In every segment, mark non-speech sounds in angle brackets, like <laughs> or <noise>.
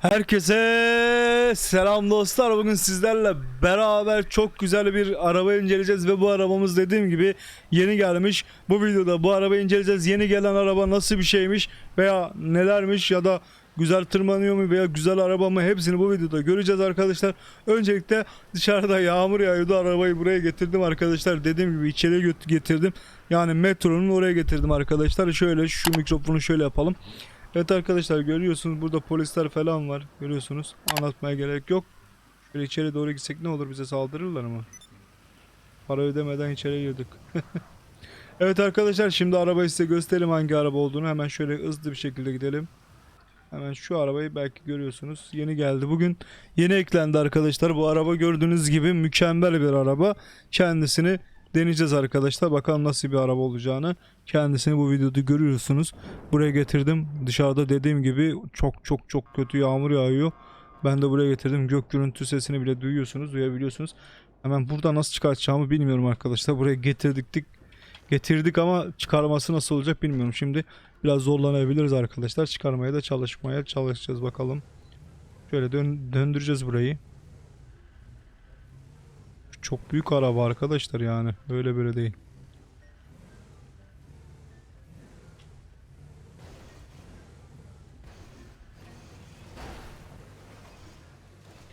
Herkese selam dostlar. Bugün sizlerle beraber çok güzel bir araba inceleyeceğiz ve bu arabamız dediğim gibi yeni gelmiş. Bu videoda bu arabayı inceleyeceğiz. Yeni gelen araba nasıl bir şeymiş veya nelermiş ya da güzel tırmanıyor mu veya güzel araba mı hepsini bu videoda göreceğiz arkadaşlar. Öncelikle dışarıda yağmur yağıyordu. Arabayı buraya getirdim arkadaşlar. Dediğim gibi içeri getirdim. Yani metronun oraya getirdim arkadaşlar. Şöyle şu mikrofonu şöyle yapalım. Evet arkadaşlar görüyorsunuz burada polisler falan var. Görüyorsunuz. Anlatmaya gerek yok. Şöyle içeri doğru gitsek ne olur bize saldırırlar mı? Para ödemeden içeri girdik. <laughs> evet arkadaşlar şimdi arabayı size göstereyim hangi araba olduğunu. Hemen şöyle hızlı bir şekilde gidelim. Hemen şu arabayı belki görüyorsunuz. Yeni geldi. Bugün yeni eklendi arkadaşlar. Bu araba gördüğünüz gibi mükemmel bir araba. Kendisini deneyeceğiz arkadaşlar. Bakalım nasıl bir araba olacağını. Kendisini bu videoda görüyorsunuz. Buraya getirdim. Dışarıda dediğim gibi çok çok çok kötü yağmur yağıyor. Ben de buraya getirdim. Gök gürültü sesini bile duyuyorsunuz, duyabiliyorsunuz. Hemen burada nasıl çıkartacağımı bilmiyorum arkadaşlar. Buraya getirdik. Getirdik ama çıkarması nasıl olacak bilmiyorum. Şimdi biraz zorlanabiliriz arkadaşlar. Çıkarmaya da çalışmaya çalışacağız bakalım. Şöyle dön döndüreceğiz burayı. Çok büyük araba arkadaşlar yani. Böyle böyle değil.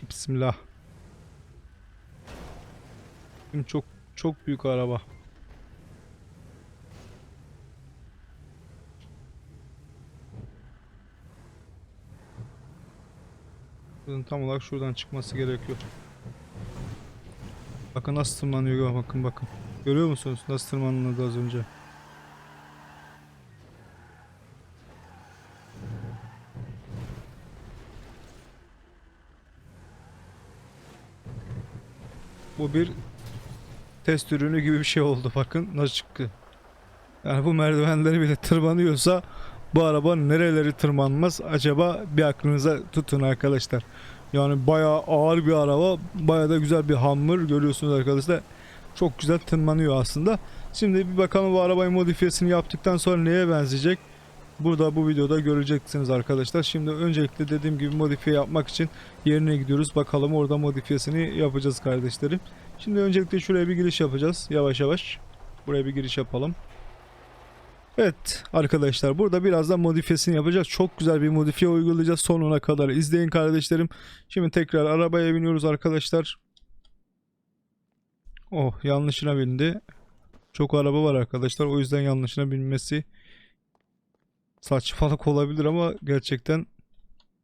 Bismillah. Çok çok büyük araba. Tam olarak şuradan çıkması gerekiyor. Bakın nasıl tırmanıyor bakın bakın. Görüyor musunuz nasıl tırmanıyordu az önce? Bu bir test ürünü gibi bir şey oldu bakın nasıl çıktı. Yani bu merdivenleri bile tırmanıyorsa bu araba nereleri tırmanmaz acaba bir aklınıza tutun arkadaşlar. Yani bayağı ağır bir araba, bayağı da güzel bir hammer görüyorsunuz arkadaşlar. Çok güzel tırmanıyor aslında. Şimdi bir bakalım bu arabayı modifiyesini yaptıktan sonra neye benzeyecek? Burada bu videoda göreceksiniz arkadaşlar. Şimdi öncelikle dediğim gibi modifiye yapmak için yerine gidiyoruz. Bakalım orada modifiyesini yapacağız kardeşlerim. Şimdi öncelikle şuraya bir giriş yapacağız. Yavaş yavaş. Buraya bir giriş yapalım. Evet arkadaşlar burada birazdan modifiyesini yapacağız. Çok güzel bir modifiye uygulayacağız. Sonuna kadar izleyin kardeşlerim. Şimdi tekrar arabaya biniyoruz arkadaşlar. Oh yanlışına bindi. Çok araba var arkadaşlar. O yüzden yanlışına binmesi saçmalık olabilir ama gerçekten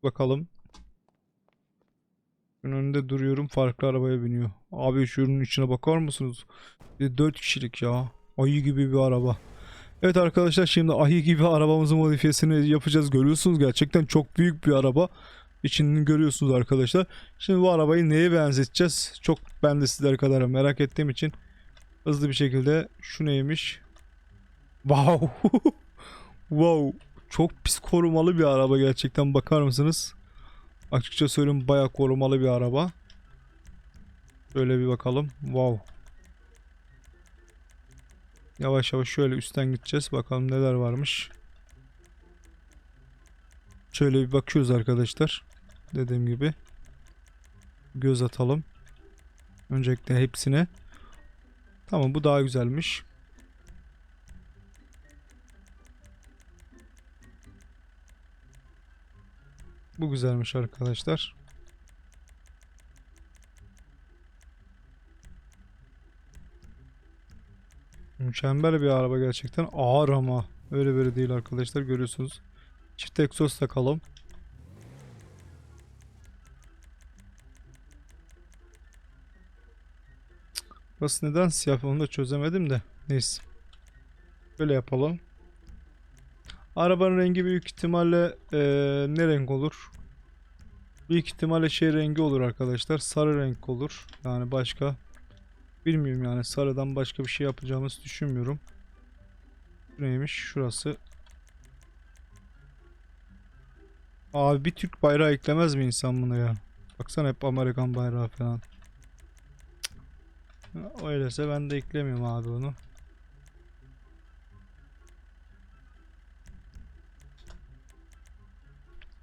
bakalım. Şunun önünde duruyorum. Farklı arabaya biniyor. Abi şunun içine bakar mısınız? Bir de 4 kişilik ya. Ayı gibi bir araba. Evet arkadaşlar şimdi ayı gibi arabamızın modifiyesini yapacağız. Görüyorsunuz gerçekten çok büyük bir araba. İçini görüyorsunuz arkadaşlar. Şimdi bu arabayı neye benzeteceğiz? Çok ben de sizler kadar merak ettiğim için hızlı bir şekilde şu neymiş? Wow. <laughs> wow. Çok pis korumalı bir araba gerçekten bakar mısınız? Açıkça söyleyeyim bayağı korumalı bir araba. Şöyle bir bakalım. Wow. Yavaş yavaş şöyle üstten gideceğiz. Bakalım neler varmış. Şöyle bir bakıyoruz arkadaşlar. Dediğim gibi. Göz atalım. Öncelikle hepsine. Tamam bu daha güzelmiş. Bu güzelmiş arkadaşlar. Mükemmel bir araba gerçekten. Ağır ama. Öyle böyle değil arkadaşlar görüyorsunuz. Çift egzoz takalım. Burası neden siyah onu da çözemedim de. Neyse. Böyle yapalım. Arabanın rengi büyük ihtimalle eee, ne renk olur? Büyük ihtimalle şey rengi olur arkadaşlar. Sarı renk olur. Yani başka Bilmiyorum yani sarıdan başka bir şey yapacağımızı düşünmüyorum. Neymiş şurası. Abi bir Türk bayrağı eklemez mi insan buna ya? Baksana hep Amerikan bayrağı falan. Öyleyse ben de eklemiyorum abi onu.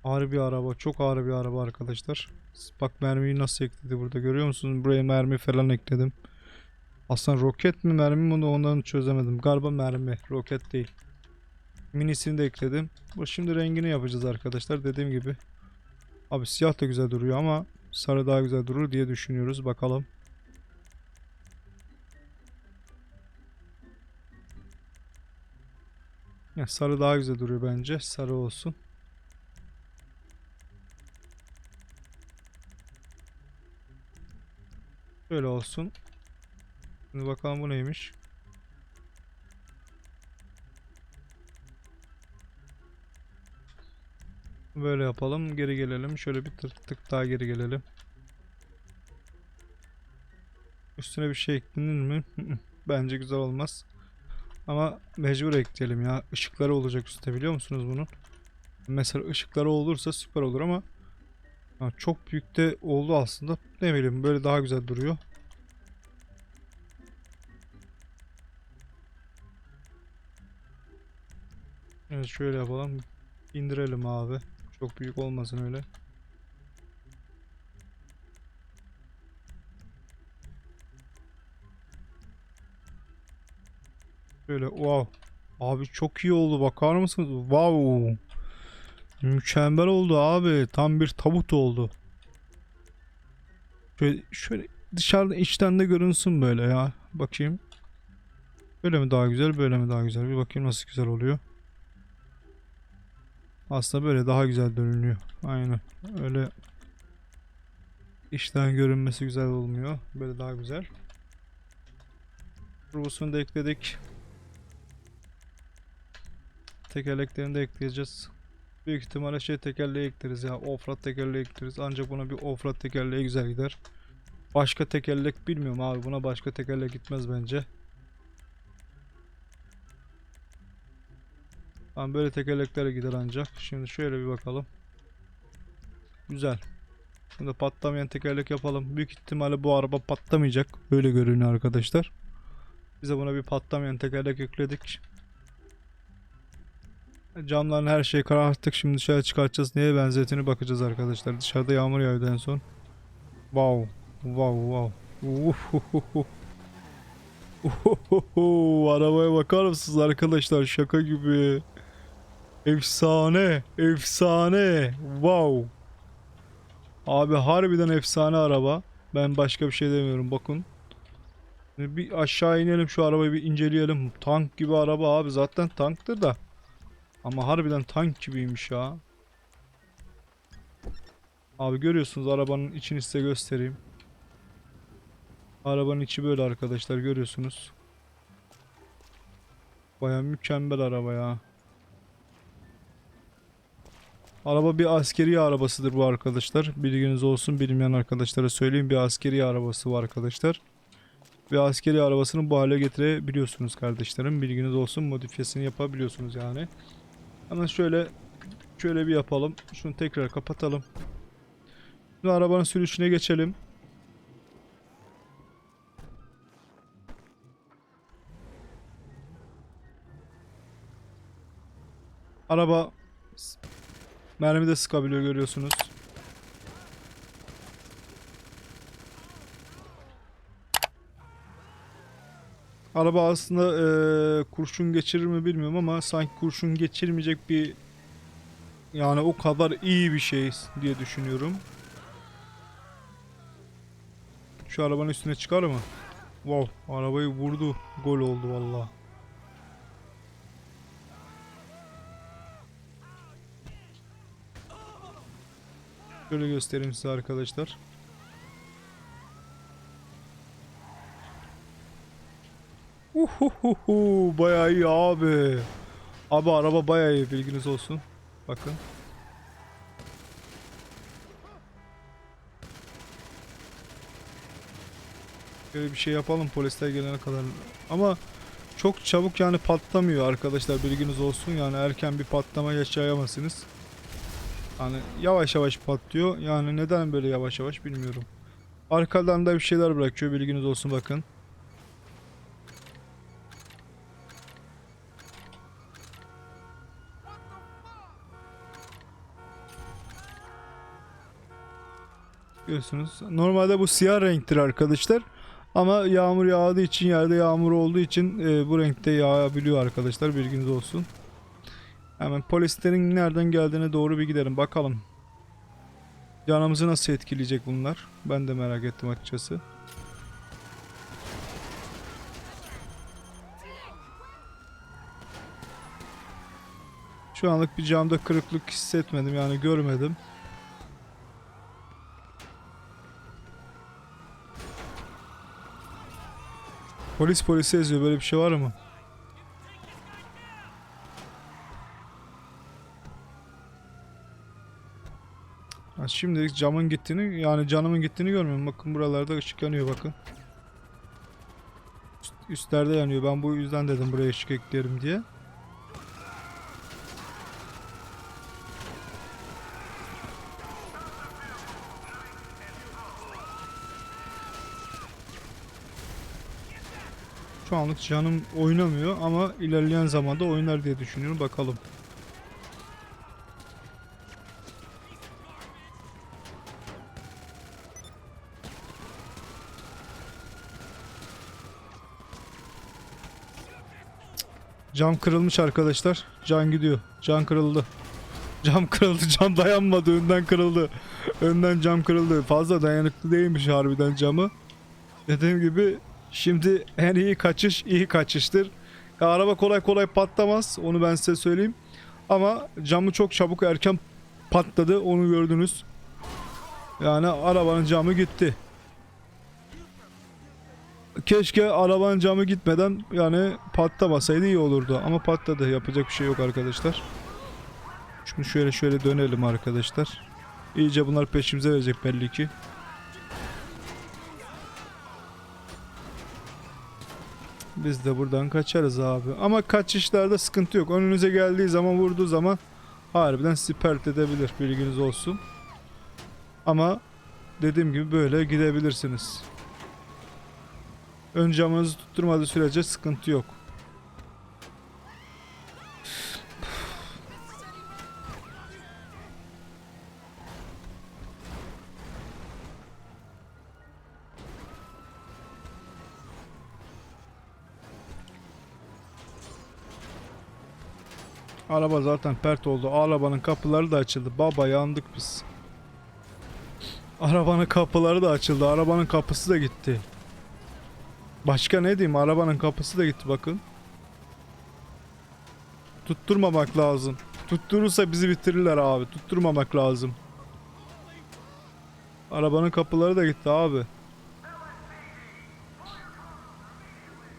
Ağır bir araba. Çok ağır bir araba arkadaşlar. Bak mermiyi nasıl ekledi burada görüyor musunuz? Buraya mermi falan ekledim. Aslında roket mi mermi mi onu ondan çözemedim. Galiba mermi. Roket değil. Minisini de ekledim. Bu şimdi rengini yapacağız arkadaşlar. Dediğim gibi. Abi siyah da güzel duruyor ama sarı daha güzel durur diye düşünüyoruz. Bakalım. Ya sarı daha güzel duruyor bence. Sarı olsun. Böyle olsun. Şimdi bakalım bu neymiş. Böyle yapalım. Geri gelelim. Şöyle bir tık tık daha geri gelelim. Üstüne bir şey eklenir mi? <laughs> Bence güzel olmaz. Ama mecbur ekleyelim ya. Işıkları olacak üstte biliyor musunuz bunun? Mesela ışıkları olursa süper olur ama ha, çok büyük de oldu aslında. Ne bileyim böyle daha güzel duruyor. Evet şöyle yapalım. İndirelim abi. Çok büyük olmasın öyle. Şöyle wow. Abi çok iyi oldu bakar mısınız? Wow. Mükemmel oldu abi. Tam bir tabut oldu. Şöyle, şöyle dışarıda içten de görünsün böyle ya. Bakayım. Böyle mi daha güzel, böyle mi daha güzel? Bir bakayım nasıl güzel oluyor. Aslında böyle daha güzel görünüyor. Aynen. Öyle içten görünmesi güzel olmuyor. Böyle daha güzel. Turbosunu da ekledik. Tekerleklerini de ekleyeceğiz. Büyük ihtimalle şey tekerleği ekleriz ya. Offroad tekerleği ekleriz. Ancak buna bir offroad tekerleği güzel gider. Başka tekerlek bilmiyorum abi. Buna başka tekerlek gitmez bence. Tamam böyle tekerleklere gider ancak. Şimdi şöyle bir bakalım. Güzel. Şimdi patlamayan tekerlek yapalım. Büyük ihtimalle bu araba patlamayacak. Öyle görünüyor arkadaşlar. Bize buna bir patlamayan tekerlek ekledik. Camların her şeyi kararttık. Şimdi dışarı çıkartacağız. Neye benzettiğini bakacağız arkadaşlar. Dışarıda yağmur yağıyordu en son. Wow. Wow wow. Uhuhuhu. Uhuhuhu. Arabaya bakar mısınız arkadaşlar? Şaka gibi. Efsane. Efsane. Wow. Abi harbiden efsane araba. Ben başka bir şey demiyorum. Bakın. Bir aşağı inelim şu arabayı bir inceleyelim. Tank gibi araba abi. Zaten tanktır da. Ama harbiden tank gibiymiş ya. Abi görüyorsunuz arabanın içini size göstereyim. Arabanın içi böyle arkadaşlar görüyorsunuz. Baya mükemmel araba ya. Araba bir askeri arabasıdır bu arkadaşlar. Bilginiz olsun bilmeyen arkadaşlara söyleyeyim. Bir askeri arabası bu arkadaşlar. Ve askeri arabasını bu hale getirebiliyorsunuz kardeşlerim. Bilginiz olsun modifiyesini yapabiliyorsunuz yani. Hemen şöyle şöyle bir yapalım. Şunu tekrar kapatalım. Şimdi arabanın sürüşüne geçelim. Araba mermi de sıkabiliyor görüyorsunuz. Araba aslında eee, kurşun geçirir mi bilmiyorum ama sanki kurşun geçirmeyecek bir yani o kadar iyi bir şey diye düşünüyorum. Şu arabanın üstüne çıkar mı? Wow, arabayı vurdu. Gol oldu vallahi. Şöyle göstereyim size arkadaşlar. Uhuhuhu, bayağı iyi abi. Abi araba bayağı iyi bilginiz olsun. Bakın. Böyle bir şey yapalım polisler gelene kadar. Ama çok çabuk yani patlamıyor arkadaşlar bilginiz olsun. Yani erken bir patlama yaşayamazsınız. Yani yavaş yavaş patlıyor. Yani neden böyle yavaş yavaş bilmiyorum. Arkadan da bir şeyler bırakıyor bilginiz olsun bakın. Görüyorsunuz. Normalde bu siyah renktir arkadaşlar. Ama yağmur yağdığı için yerde yağmur olduğu için e, bu renkte yağabiliyor arkadaşlar bilginiz olsun. Hemen polislerin nereden geldiğine doğru bir gidelim bakalım. Canımızı nasıl etkileyecek bunlar? Ben de merak ettim açıkçası. Şu anlık bir camda kırıklık hissetmedim yani görmedim. Polis polisi eziyor böyle bir şey var mı? Ha, şimdilik camın gittiğini yani canımın gittiğini görmüyorum. Bakın buralarda ışık yanıyor bakın. Üst- üstlerde yanıyor. Ben bu yüzden dedim buraya ışık eklerim diye. Şu anlık canım oynamıyor ama ilerleyen zamanda oynar diye düşünüyorum. Bakalım. Cam kırılmış arkadaşlar. Can gidiyor. Can kırıldı. Cam kırıldı. Cam dayanmadı. Önden kırıldı. Önden cam kırıldı. Fazla dayanıklı değilmiş harbiden camı. Dediğim gibi şimdi en iyi kaçış iyi kaçıştır. Ya araba kolay kolay patlamaz. Onu ben size söyleyeyim. Ama camı çok çabuk erken patladı. Onu gördünüz. Yani arabanın camı gitti. Keşke arabanın camı gitmeden yani patlamasaydı iyi olurdu. Ama patladı. Yapacak bir şey yok arkadaşlar. Şimdi şöyle şöyle dönelim arkadaşlar. İyice bunlar peşimize verecek belli ki. Biz de buradan kaçarız abi. Ama kaçışlarda sıkıntı yok. Önünüze geldiği zaman vurduğu zaman harbiden sizi pert edebilir. Bilginiz olsun. Ama dediğim gibi böyle gidebilirsiniz. Ön camınızı tutturmadığı sürece sıkıntı yok. Araba zaten pert oldu. Arabanın kapıları da açıldı. Baba yandık biz. Arabanın kapıları da açıldı. Arabanın kapısı da gitti. Başka ne diyeyim? Arabanın kapısı da gitti bakın. Tutturmamak lazım. Tutturursa bizi bitirirler abi. Tutturmamak lazım. Arabanın kapıları da gitti abi.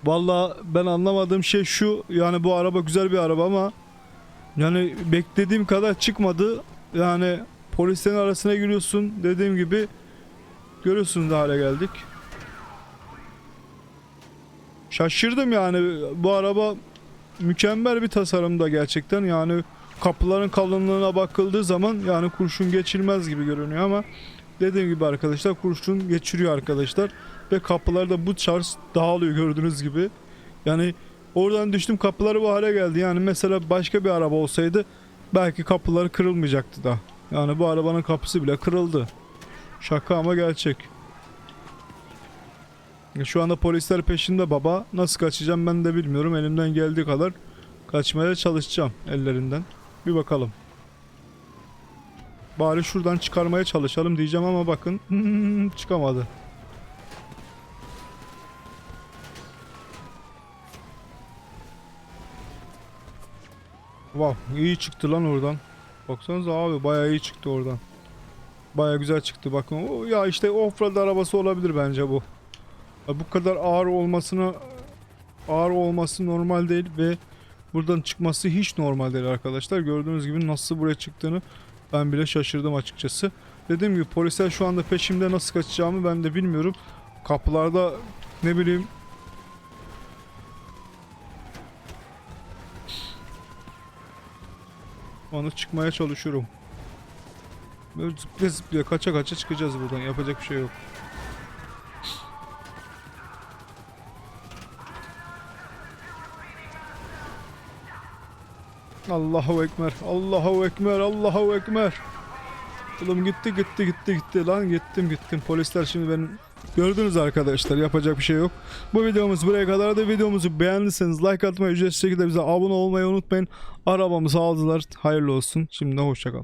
Vallahi ben anlamadığım şey şu. Yani bu araba güzel bir araba ama yani beklediğim kadar çıkmadı. Yani polislerin arasına giriyorsun. Dediğim gibi görüyorsunuz ne hale geldik. Şaşırdım yani bu araba mükemmel bir tasarımda gerçekten yani kapıların kalınlığına bakıldığı zaman yani kurşun geçirmez gibi görünüyor ama dediğim gibi arkadaşlar kurşun geçiriyor arkadaşlar ve kapılarda bu şarj dağılıyor gördüğünüz gibi yani oradan düştüm kapıları bu hale geldi yani mesela başka bir araba olsaydı belki kapıları kırılmayacaktı da yani bu arabanın kapısı bile kırıldı şaka ama gerçek şu anda polisler peşinde baba. Nasıl kaçacağım ben de bilmiyorum. Elimden geldiği kadar kaçmaya çalışacağım ellerinden. Bir bakalım. Bari şuradan çıkarmaya çalışalım diyeceğim ama bakın <laughs> çıkamadı. Wow iyi çıktı lan oradan. Baksanıza abi bayağı iyi çıktı oradan. Bayağı güzel çıktı bakın. O, ya işte offroad arabası olabilir bence bu. Ya bu kadar ağır olmasına ağır olması normal değil ve buradan çıkması hiç normal değil arkadaşlar. Gördüğünüz gibi nasıl buraya çıktığını ben bile şaşırdım açıkçası. Dediğim gibi polisler şu anda peşimde nasıl kaçacağımı ben de bilmiyorum. Kapılarda ne bileyim Onu çıkmaya çalışıyorum. Böyle zıplaya zıplaya kaça kaça çıkacağız buradan. Yapacak bir şey yok. Allahu Ekber, Allahu Ekber, Allahu Ekber. Oğlum gitti gitti gitti gitti lan gittim gittim. Polisler şimdi benim Gördünüz arkadaşlar yapacak bir şey yok. Bu videomuz buraya kadardı. Videomuzu beğendiyseniz like atmayı ücretsiz şekilde bize abone olmayı unutmayın. Arabamızı aldılar. Hayırlı olsun. Şimdi hoşçakalın.